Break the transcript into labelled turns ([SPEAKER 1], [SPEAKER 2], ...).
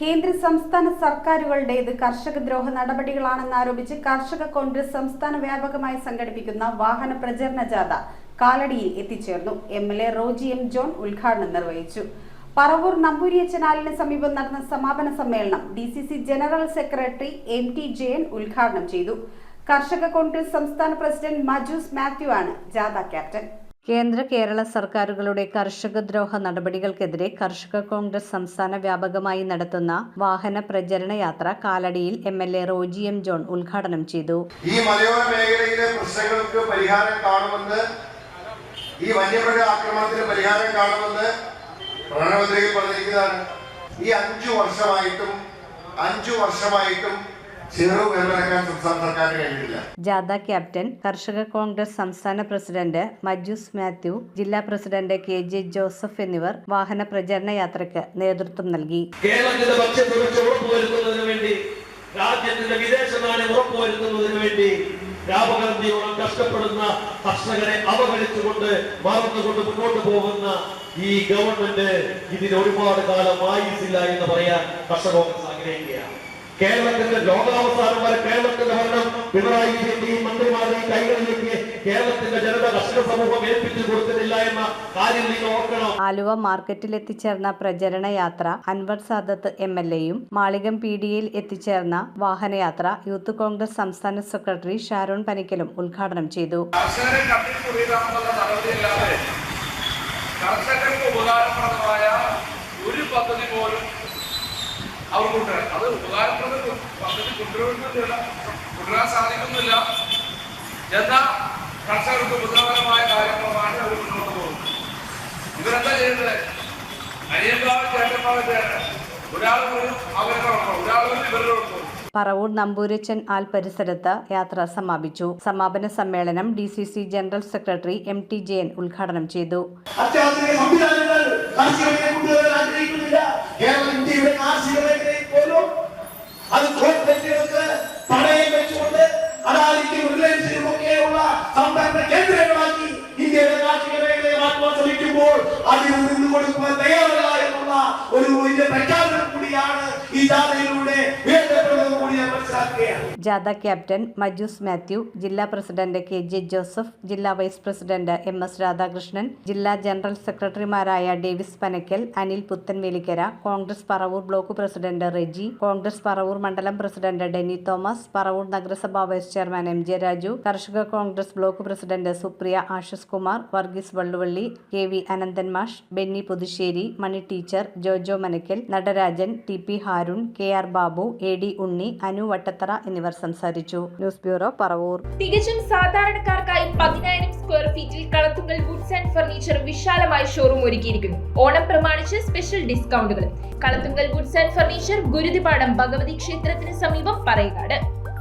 [SPEAKER 1] കേന്ദ്ര സംസ്ഥാന സർക്കാരുകളുടേത് കർഷക ദ്രോഹ നടപടികളാണെന്നാരോപിച്ച് കർഷക കോൺഗ്രസ് സംസ്ഥാന വ്യാപകമായി സംഘടിപ്പിക്കുന്ന വാഹന പ്രചരണ ജാഥ കാലടിയിൽ എത്തിച്ചേർന്നു. M L A Roji M John ഉദ്ഘാടനം നിർവഹിച്ചു. പറവൂർ നമ്പൂരിയച്ചനാലിന് സമീപം നടന്ന സമാപന സമ്മേളനം D C C general secretary M T Jayan ഉദ്ഘാടനം ചെയ്തു. കർഷക കോൺഗ്രസ് സംസ്ഥാന പ്രസിഡന്റ് മജൂസ് മാത്യു ആണ് ജാഥ ക്യാപ്റ്റൻ. കേന്ദ്ര കേരള സർക്കാരുകളുടെ കർഷകദ്രോഹ നടപടികൾക്കെതിരെ കർഷക കോൺഗ്രസ് സംസ്ഥാന വ്യാപകമായി നടത്തുന്ന വാഹന പ്രചരണ യാത്ര കാലടിയിൽ M L A Roji M John ഉദ്ഘാടനം ചെയ്തു.
[SPEAKER 2] ഈ മലയോര മേഖലയിലെ പ്രശ്നങ്ങൾക്ക് പരിഹാരം കാണുമെന്ന് ഈ വന്യമൃഗ ആക്രമണത്തിന് പരിഹാരം കാണുമെന്ന് പ്രധാനമന്ത്രി പറഞ്ഞിരിക്കുന്നതാണ്. ഈ അഞ്ചു വർഷമായിട്ടും അഞ്ചു വർഷമായിട്ടും
[SPEAKER 1] ജാഥ ക്യാപ്റ്റൻ കർഷക കോൺഗ്രസ് സംസ്ഥാന പ്രസിഡന്റ് മജൂസ് മാത്യു ജില്ലാ പ്രസിഡന്റ് കെ ജെ ജോസഫ് എന്നിവർ വാഹന പ്രചരണ യാത്രയ്ക്ക് നേതൃത്വം നൽകി.
[SPEAKER 3] കേരളത്തിന്റെ ഭക്ഷ്യസുരക്ഷ ഉറപ്പുവരുത്തുന്നതിന് വേണ്ടി രാജ്യത്തിന്റെ വിദേശ നാണ്യം ഉറപ്പുവരുത്തുന്നതിന് വേണ്ടി രാപകർത്തിയോളം കഷ്ടപ്പെടുന്ന കർഷകരെ അവഗണിച്ചുകൊണ്ട് മറന്നുകൊണ്ട് മുന്നോട്ട് പോകുന്ന ഈ ഗവൺമെന്റ് ഇതിന് ഒരുപാട് കാലം വായിച്ചില്ല എന്ന് പറയാൻ കർഷക കോൺഗ്രസ് ആഗ്രഹിക്കുകയാണ്. കേരളത്തിന്റെ ലോകാവസാനം വരെ കേരളത്തിന്റെ ഭരണം പിണറായി വിജയന്റെയും മന്ത്രിമാരുടെയും കൈകളിലേക്ക് കേരളത്തിന്റെ ജനത കർഷക സമൂഹം ഏൽപ്പിച്ചു കൊടുത്തിട്ടില്ല എന്ന കാര്യം നിങ്ങൾ ഓർക്കണം.
[SPEAKER 1] ആലുവ മാർക്കറ്റിൽ എത്തിച്ചേർന്ന പ്രചരണ യാത്ര അൻവർ സാദത്ത് എം എൽ എയും മാളികം പി ഡിയിൽ എത്തിച്ചേർന്ന വാഹനയാത്ര യൂത്ത് കോൺഗ്രസ് സംസ്ഥാന സെക്രട്ടറി ഷാരോൺ പനിക്കലും ഉദ്ഘാടനം ചെയ്തു.
[SPEAKER 4] അവർക്കുണ്ട് അത് ഉപകാരപ്രദ പദ്ധതി കൊണ്ടുവരുന്നില്ല കൊണ്ടുവരാൻ സാധിക്കുന്നില്ല. എന്നാൽ കർഷകർക്ക് ഉപദ്രവകരമായ കാര്യങ്ങളുമാണ് അവർ മുന്നോട്ട് പോകുന്നത്. ഇവരെന്താ ചെയ്യുന്നത് അനിയന്മാർ ചേട്ടന്മാരും ഒരാൾ വരും അവരുടെ ഒരാൾ ഇവരുടെ
[SPEAKER 1] പറവൂർ നമ്പൂരച്ചൻ ആൽ പരിസരത്ത് യാത്ര സമാപിച്ചു. സമാപന സമ്മേളനം D C C general secretary M T Jayan ഉദ്ഘാടനം ചെയ്തു.
[SPEAKER 5] അത്യാധുനിക സംവിധാനങ്ങൾ കാർഷിക മേഖലയിൽ കൊണ്ടുവരാൻ ആഗ്രഹിക്കുന്നില്ല കേരളം ഇന്ത്യയുടെ കാർഷിക മേഖലയിൽ പോലും അത് കോർപ്പറേറ്റുകൾക്ക് പണയം വെച്ചുകൊണ്ട് അദാനിക്കും റിലയൻസിനും ഒക്കെയുള്ള സംഭരണ കേന്ദ്രങ്ങളാക്കി ഇന്ത്യയുടെ കാർഷിക മേഖലയെ മാറ്റുവാൻ ശ്രമിക്കുമ്പോൾ അതിൽ നിന്ന് കൊടുക്കുവാൻ തയ്യാറല്ല എന്നുള്ള ഒരു വലിയ പ്രഖ്യാപനം കൂടിയാണ് ഈ ജാഥയിലൂടെ
[SPEAKER 1] ജാഥ ക്യാപ്റ്റൻ മജൂസ് മാത്യു ജില്ലാ പ്രസിഡന്റ് കെ ജെ ജോസഫ് ജില്ലാ vice president M S Radhakrishnan ജില്ലാ ജനറൽ സെക്രട്ടറിമാരായ Davis Panakkal Anil Puthenvelikkara Congress Paravur block president Reji Congress Paravur മണ്ഡലം പ്രസിഡന്റ് ഡെന്നി തോമസ് പറവൂർ നഗരസഭാ vice chairman M J Raju Karshaka Congress block president Supriya Ashis Kumar Varghese Valluvally K V Ananthan മാഷ് Benny Puthussery Mani teacher Jojo Manakkal Natarajan T P Haroon K R Babu A D Unni Anu Vattathara എന്നിവർ സംസാരിച്ചു. News bureau Paravur.
[SPEAKER 6] തികച്ചും സാധാരണക്കാർക്കായി പതിനായിരം square ഫീറ്റിൽ Kalathunkal Woods and furniture വിശാലമായി showroom ഒരുക്കിയിരിക്കുന്നു. ഓണം പ്രമാണിച്ച് special ഡിസ്കൗണ്ടുകൾ Kalathunkal Woods and furniture Guruthipadam Bhagavathi ക്ഷേത്രത്തിന് സമീപം പറയകാട്.